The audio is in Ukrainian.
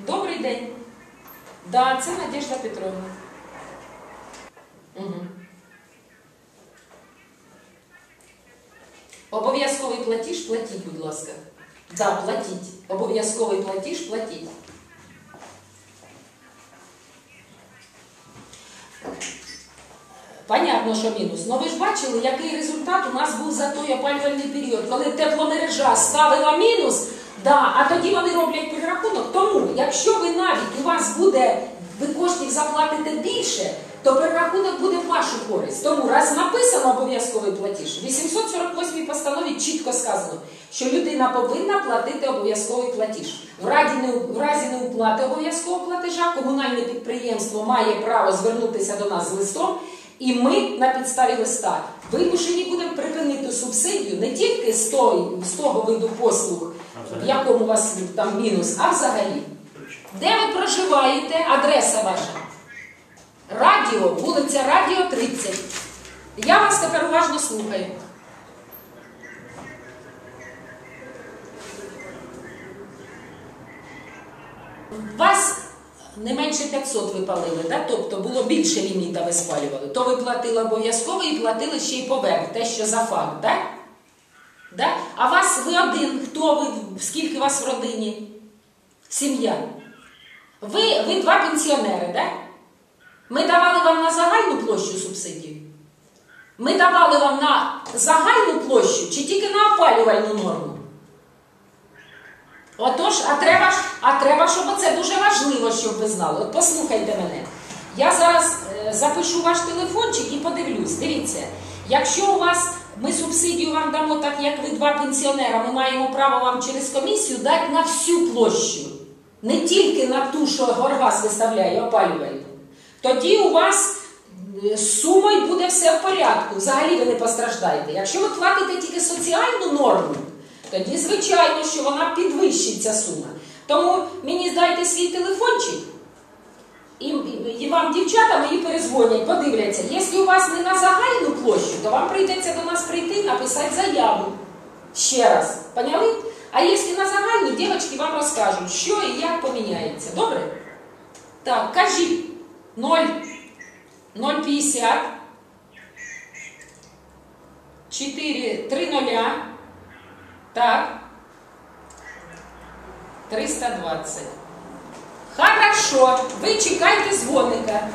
Добрий день. Да, це Надежда Петровна. Угу. Обов'язковий платіж платіть, будь ласка. Да, платіть. Обов'язковий платіж платіть. Понятно, що мінус. Ну ви ж бачили, який результат у нас був за той опалювальний період, коли тепломережа ставила мінус, да, а тоді вони роблять перерахунок. Тому, якщо ви навіть у вас буде, ви коштів заплатите більше, то перерахунок буде в вашу користь. Тому раз написано обов'язковий платіж, в 848 постанові чітко сказано, що людина повинна платити обов'язковий платіж. В в разі неуплати обов'язкового платежа комунальне підприємство має право звернутися до нас з листом. І ми на підставі листа вимушені будемо припинити субсидію не тільки з того, з того виду послуг, в якому у вас там мінус, а взагалі. Де ви проживаєте? Адреса ваша? Радіо, вулиця Радіо 30. Я вас тепер уважно слухаю. Вас не менше 500 ви палили, да? тобто було більше ліміта ви спалювали, то ви платили обов'язково і платили ще й поверх, те, що за факт, так? Да? А вас ви один, хто ви, скільки вас в родині? Сім'я. Ви, ви два пенсіонери, так? Ми давали вам на загальну площу субсидію? Ми давали вам на загальну площу чи тільки на опалювальну норму? Отож, а треба, а треба, щоб це дуже важливо, ви знали. От послухайте мене. Я зараз е, запишу ваш телефончик і подивлюсь. Дивіться, якщо у вас ми субсидію вам дамо, так як ви два пенсіонера, ми маємо право вам через комісію дати на всю площу, не тільки на ту, що Горгаз виставляє опалювальну. Тоді у вас е, з сумою буде все в порядку. Взагалі ви не постраждаєте. Якщо ви платите тільки соціальну норму, тоді звичайно, що вона підвищить ця сума. Тому мені здайте свій телефончик, і, і вам дівчата мої перезвонять, подивляться. Якщо у вас не на загальну площу, то вам прийдеться до нас прийти написати заяву. Ще раз. Поняли? А якщо на загальну, дівчатки вам розкажуть, що і як поміняється. Добре? Так, кажіть 0, 050 4, 3 нуля. Так. 320. Хорошо. Ви чекайте дзвоника.